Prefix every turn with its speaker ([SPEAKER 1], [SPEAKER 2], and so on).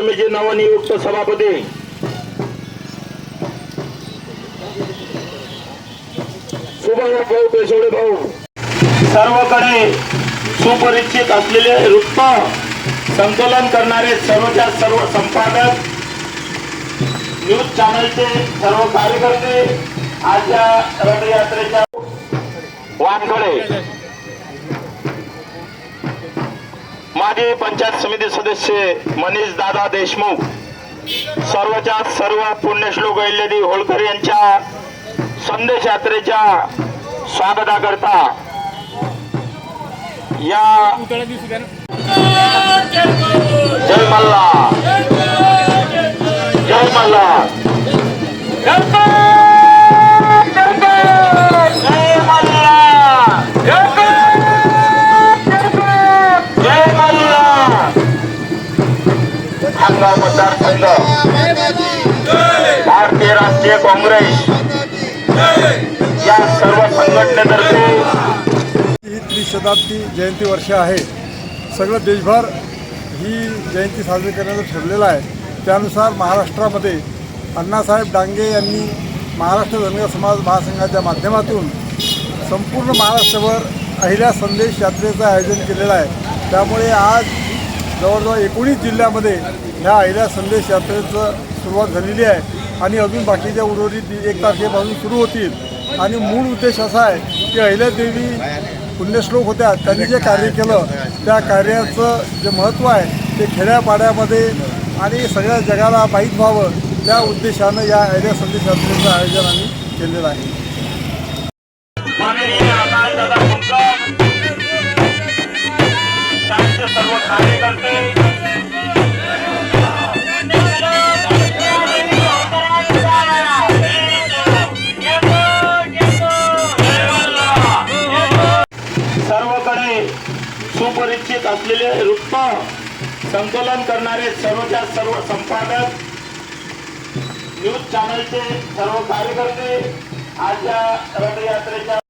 [SPEAKER 1] समिती नवनियुक्त सभापती. भाऊ पेशोडे भाऊ. सर्वकडे सुपरिचित असलेले वृत्त संकलन करणारे सर्वच्या सर्व संपादक न्यूज चॅनलचे सर्व कार्यकर्ते आजच्या रथयात्रेच्या वानकडे माजी पंचायत समिती सदस्य मनीष दादा देशमुख सर्वच्या सर्व पुण्यश्लोक अहिल्यादेवी होळकर यांच्या संदेश यात्रेच्या स्वागताकरता या खामगाव मतदारसंघ. भारतीय राष्ट्रीय काँग्रेस. या सर्व संघटनेतर्फे
[SPEAKER 2] ही त्रिशताब्दी जयंती वर्ष आहे. सगळं देशभर ही जयंती साजरी करण्याचं ठरलेलं आहे. त्यानुसार महाराष्ट्रामध्ये अण्णासाहेब डांगे यांनी महाराष्ट्र धनगर समाज महासंघाच्या माध्यमातून संपूर्ण महाराष्ट्रभर अहिल्या संदेश यात्रेचं आयोजन केलेलं आहे. त्यामुळे आज जवळजवळ एकोणीस जिल्ह्यामध्ये ह्या आयल्या संदेश यात्रेचं सुरुवात झालेली आहे आणि अजून बाकीच्या उर्वरित एक तारखेपासून सुरू होतील. आणि मूळ उद्देश असा आहे की अहिल्यादेवी पुण्यश्लोक होत्या त्यांनी जे कार्य केलं त्या कार्याचं जे महत्त्व आहे ते खेड्यापाड्यामध्ये आणि सगळ्या जगाला माहीत व्हावं त्या उद्देशानं या अहिल्या संदेश यात्रेचं आयोजन आम्ही केलेलं आहे.
[SPEAKER 1] सर्वकडे सुपरिचित असलेले वृत्त संकलन करणारे सर्वच्या सर्व संपादक न्यूज चॅनलचे सर्व कार्यकर्ते आज या रथयात्रेच्या